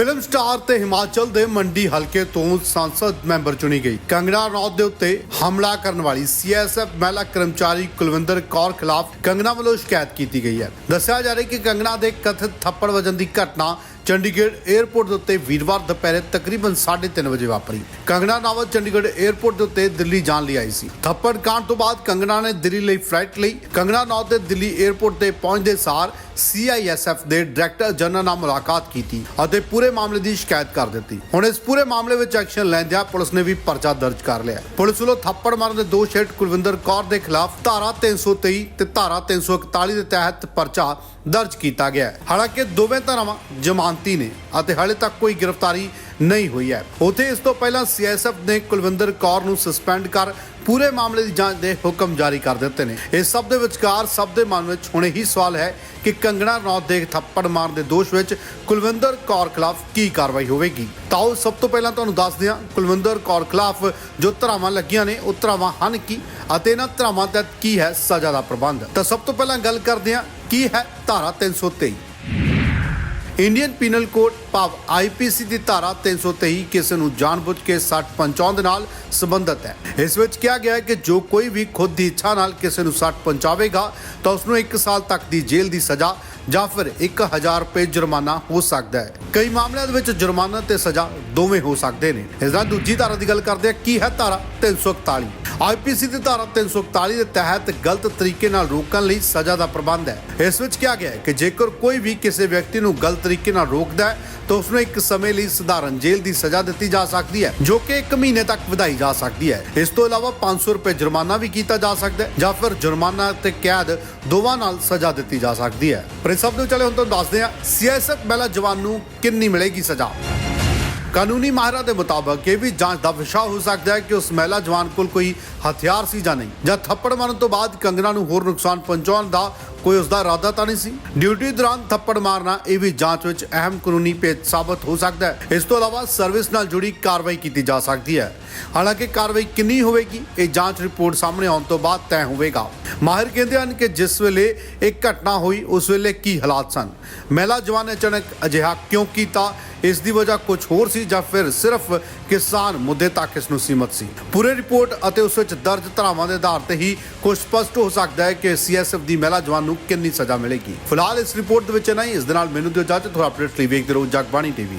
Film star ਤੇ ਹਿਮਾਚਲ ਦੇ ਮੰਡੀ ਹਲਕੇ ਤੋਂ ਸੰਸਦ ਮੈਂਬਰ ਚੁਣੀ ਗਈ। ਕੰਗਣਾ ਰੌਤ ਦੇ ਉੱਤੇ ਹਮਲਾ ਕਰਨ ਵਾਲੀ ਸੀਐਸਐਫ ਮਹਿਲਾ ਕਰਮਚਾਰੀ ਕੁਲਵਿੰਦਰ ਕੌਰ ਖਿਲਾਫ ਕੰਗਣਾ ਵੱਲੋਂ ਸ਼ਿਕਾਇਤ ਕੀਤੀ ਗਈ ਹੈ। ਦੱਸਿਆ ਜਾ ਰਿਹਾ ਕਿ ਕੰਗਣਾ ਦੇ ਕਥਿਤ ਥੱਪੜ ਵਜਨ ਦੀ ਘਟਨਾ ਚੰਡੀਗੜ੍ਹ 에ਅਰਪੋਰਟ ਦੇ ਉੱਤੇ ਵੀਰਵਾਰ ਦੁਪਹਿਰ ਤਕਰੀਬਨ 3:30 ਵਜੇ ਵਾਪਰੀ। ਕੰਗਣਾ ਨਾਵਲ ਚੰਡੀਗੜ੍ਹ 에ਅਰਪੋਰਟ ਦੇ ਉੱਤੇ ਦਿੱਲੀ ਜਾਣ ਲਈ ਆਈ ਸੀ। ਥੱਪੜ ਕਾਂਡ ਤੋਂ ਬਾਅਦ ਕੰਗਣਾ ਨੇ ਦਿੱਲੀ ਲਈ ਫਲਾਈਟ ਲਈ। ਕੰਗਣਾ ਨਾਵਲ ਦੇ ਦਿੱਲੀ 에ਅਰਪੋਰਟ ਤੇ ਪਹੁੰਚਦੇ ਸਾਰ ਸੀਆਈਐਸਐਫ ਦੇ ਡਾਇਰੈਕਟਰ ਜਨਰਲ ਨਾਲ ਮੁਲਾਕਾਤ ਕੀਤੀ ਅਤੇ ਪੂਰੇ ਮਾਮਲੇ ਦੀ ਸ਼ਿਕਾਇਤ ਕਰ ਦਿੱਤੀ। ਹੁਣ ਇਸ ਪੂਰੇ ਮਾਮਲੇ ਵਿੱਚ ਐਕਸ਼ਨ ਲੈਂਦਿਆਂ ਪੁਲਿਸ ਨੇ ਵੀ ਪਰਚਾ ਦਰਜ ਕਰ ਲਿਆ। ਪੁਲਿਸ ਵੱਲੋਂ ਥੱਪੜ ਮਾਰਨ ਦੇ ਦੋਸ਼ ਹੇਠ ਕੁਲਵਿੰਦਰ ਕੌਰ ਦੇ ਖਿਲਾਫ ਧਾਰਾ 323 ਤੇ ਧਾਰਾ 341 ਦੇ ਤਹਿਤ ਪਰਚਾ ਦਰਜ ਕੀਤਾ ਗਿਆ ਹਾਲਾਂਕਿ ਦੋਵੇਂ ਧਾਰਾਵਾਂ ਜ਼ਮਾਨਤੀ ਨੇ ਅਤੇ ਹਾਲੇ ਤੱਕ ਕੋਈ ਗ੍ਰਿਫਤਾਰੀ ਨਹੀਂ ਹੋਈ ਹੈ। ਉਥੇ ਇਸ ਤੋਂ ਪਹਿਲਾਂ ਸੀਐਸਐਫ ਨੇ ਕੁਲਵਿੰਦਰ ਕੌਰ ਨੂੰ ਸਸਪੈਂਡ ਕਰ ਪੂਰੇ ਮਾਮਲੇ ਦੀ ਜਾਂਚ ਦੇ ਹੁਕਮ ਜਾਰੀ ਕਰ ਦਿੱਤੇ ਨੇ। ਇਸ ਸਭ ਦੇ ਵਿਚਕਾਰ, ਸਭ ਦੇ ਮਨ ਵਿੱਚ ਹੁਣ ਹੀ ਸਵਾਲ ਹੈ ਕਿ ਕੰਗਣਾ ਰਣੌਤ ਦੇ ਥੱਪੜ ਮਾਰਨ ਦੇ ਦੋਸ਼ ਵਿੱਚ ਕੁਲਵਿੰਦਰ ਕੌਰ ਖਿਲਾਫ ਕੀ ਕਾਰਵਾਈ ਹੋਵੇਗੀ? ਤਾਂ ਉਹ ਸਭ ਤੋਂ ਪਹਿਲਾਂ ਤੁਹਾਨੂੰ ਦੱਸਦੇ ਹਾਂ ਕੁਲਵਿੰਦਰ ਕੌਰ ਖਿਲਾਫ ਜੋ ਧਰਾਵਾਂ ਲੱਗੀਆਂ ਨੇ, ਉਹ ਧਰਾਵਾਂ ਹਨ ਕੀ ਅਤੇ ਇਹਨਾਂ ਧਰਾਵਾਂ ਤਹਿਤ ਕੀ ਹੈ ਸਜ਼ਾ ਦਾ ਪ੍ਰਬੰਧ? ਤਾਂ ਸਭ ਤੋਂ ਪਹਿਲਾਂ ਗੱਲ ਕਰਦੇ ਹਾਂ, ਕੀ ਹੈ ਧਾਰਾ 323 ਇੰਡੀਅਨ ਪੀਨਲ ਕੋਡ ਭਾਵ ਆਈਪੀਸੀ ਦੀ ਧਾਰਾ 323 ਕਿਸੇ ਨੂੰ ਜਾਣਬੁੱਝ ਕੇ ਸੱਟ ਪਹੁੰਚਾਉਣ ਦੇ ਨਾਲ ਸੰਬੰਧਿਤ ਹੈ। ਇਸ ਵਿੱਚ ਕਿਹਾ ਗਿਆ ਹੈ ਕਿ ਜੋ ਕੋਈ ਵੀ ਖੁਦ ਦੀ ਇੱਛਾ ਨਾਲ ਕਿਸੇ ਨੂੰ ਸੱਟ ਪਹੁੰਚਾਵੇਗਾ, ਤਾਂ ਉਸ ਨੂੰ 1 ਸਾਲ ਤੱਕ ਦੀ ਜੇਲ੍ਹ ਦੀ ਸਜ਼ਾ ਜਾਂ ਫਿਰ 1000 ਰੁਪਏ ਜੁਰਮਾਨਾ ਹੋ ਸਕਦਾ ਹੈ। ਕਈ ਮਾਮਲਿਆਂ ਦੇ ਵਿੱਚ ਜੁਰਮਾਨਾ ਤੇ ਸਜ਼ਾ ਦੋਵੇਂ ਹੋ ਸਕਦੇ ਨੇ। ਇਸ ਦਾ ਦੂਜੀ ਧਾਰਾ ਦੀ ਗੱਲ ਕਰਦੇ ਹਾਂ, ਕੀ ਹੈ ਧਾਰਾ 341 ਆਈਪੀਸੀ ਦੀ ਧਾਰਾ 341 ਦੇ ਤਹਿਤ ਗਲਤ ਤਰੀਕੇ ਨਾਲ ਰੋਕਣ ਲਈ ਸਜ਼ਾ ਦਾ ਪ੍ਰਬੰਧ ਹੈ। ਇਸ ਵਿੱਚ ਕਿਹਾ ਗਿਆ ਹੈ ਕਿ ਜੇਕਰ ਕੋਈ ਵੀ ਕਿਸੇ ਵਿਅਕਤੀ ਨੂੰ ਗਲਤ ਤਰੀਕੇ ਨਾਲ ਰੋਕਦਾ ਹੈ, ਤਾਂ ਉਸ ਨੂੰ ਇੱਕ ਸਮੇਂ ਲਈ ਸਧਾਰਨ ਜੇਲ੍ਹ ਦੀ ਸਜ਼ਾ ਦਿੱਤੀ ਜਾ ਸਕਦੀ ਹੈ, ਜੋ ਕਿ 1 ਮਹੀਨੇ ਤੱਕ ਵਧਾਈ ਜਾ ਸਕਦੀ ਹੈ। ਇਸ ਤੋਂ ਇਲਾਵਾ 500 ਰੁਪਏ ਜੁਰਮਾਨਾ ਵੀ ਕੀਤਾ ਜਾ ਸਕਦਾ ਹੈ, ਜਾਂ ਫਿਰ ਜੁਰਮਾਨਾ ਤੇ ਕੈਦ ਦੋਵਾਂ ਨਾਲ ਸਜ਼ਾ ਦਿੱਤੀ ਜਾ ਸਕਦੀ ਹੈ। ਪਰ ਸਭ ਨੂੰ ਚਲੇ ਹੁਣ ਤੁਹਾਨੂੰ ਦੱਸਦੇ ਹਾਂ ਸਿਆਸਤ ਮਹਿਲਾ ਜਵਾਨ ਨੂੰ ਕਿੰਨੀ ਮਿਲੇਗੀ ਸਜ਼ਾ? ਕਾਨੂੰਨੀ ਮਾਹਿਰਾਂ ਦੇ ਮੁਤਾਬਕ ਇਹ ਵੀ ਜਾਂਚ ਦਾ ਵਿਸ਼ਾ ਹੋ ਸਕਦਾ ਹੈ ਕਿ ਉਸ ਮਹਿਲਾ ਜਵਾਨ ਕੋਲ ਕੋਈ ਹਥਿਆਰ ਸੀ ਜਾਂ ਨਹੀਂ। ਜਾਂ ਥੱਪੜ ਮਾਰਨ ਤੋਂ ਬਾਅਦ ਕੰਗਨਾ ਨੂੰ ਹੋਰ ਨੁਕਸਾਨ ਪਹੁੰਚਾਉਣ ਦਾ ਕੋਈ ਉਸ ਦਾ ਇਰਾਦਾ ਤਾਂ ਨਹੀਂ ਸੀ? ਡਿਊਟੀ ਦੌਰਾਨ ਥੱਪੜ ਮਾਰਨਾ ਇਹ ਵੀ ਜਾਂਚ ਵਿੱਚ ਅਹਿਮ ਕਾਨੂੰਨੀ ਪੇਚ ਸਾਬਤ ਹੋ ਸਕਦਾ ਹੈ। ਇਸ ਤੋਂ ਇਲਾਵਾ ਸਰਵਿਸ ਨਾਲ ਜੁੜੀ ਕਾਰਵਾਈ ਕੀਤੀ ਜਾ ਸਕਦੀ ਹੈ। ਹਾਲਾਂਕਿ ਕਾਰਵਾਈ ਕਿੰਨੀ ਹੋਵੇਗੀ, ਇਹ ਜਾਂਚ ਰਿਪੋਰਟ ਸਾਹਮਣੇ ਆਉਣ ਤੋਂ ਬਾਅਦ ਤੈਅ ਹੋਵੇਗਾ। ਮਾਹਿਰ ਕਹਿੰਦੇ ਹਨ ਕਿ ਜਿਸ ਵੇਲੇ ਇਹ ਘਟਨਾ ਹੋਈ, ਉਸ ਵੇਲੇ ਕੀ ਹਾਲਾਤ ਸਨ? ਮਹਿਲਾ ਜਵਾਨ ਨੇ ਅਚਾਨਕ ਅਜਿਹਾ ਕਿਉਂ ਕੀਤਾ? ਇਸ ਦੀ ਵਜ੍ਹਾ ਕੁਝ ਹੋਰ ਸੀ ਜਾਂ ਫਿਰ ਸਿਰਫ ਕਿਸਾਨ ਮੁੱਦੇ ਤੱਕ ਇਸ ਨੂੰ ਸੀਮਤ ਸੀ? ਪੂਰੇ ਰਿਪੋਰਟ ਅਤੇ ਉਸ ਵਿੱਚ ਦਰਜ ਧਾਰਾਵਾਂ ਦੇ ਆਧਾਰ ਤੇ ਹੀ ਕੁਝ ਸਪਸ਼ਟ ਹੋ ਸਕਦਾ ਹੈ ਕਿ ਸੀਐਸਐਫ ਦੀ ਮਹਿਲਾ ਜਵਾਨ ਨੂੰ ਕਿੰਨੀ ਸਜ਼ਾ ਮਿਲੇਗੀ? ਫਿਲਹਾਲ ਇਸ ਰਿਪੋਰਟ ਦੇ ਵਿੱਚ ਨਹੀਂ ਇਸ ਦੇ ਨਾਲ ਮੈਨੂੰ ਦਿਓ ਇਜਾਜ਼ਤ, ਹੋਰ ਅਪਡੇਟ ਲਈ ਵੇਖਦੇ ਰਹੋ ਜਗਬਾਣੀ ਟੀਵੀ।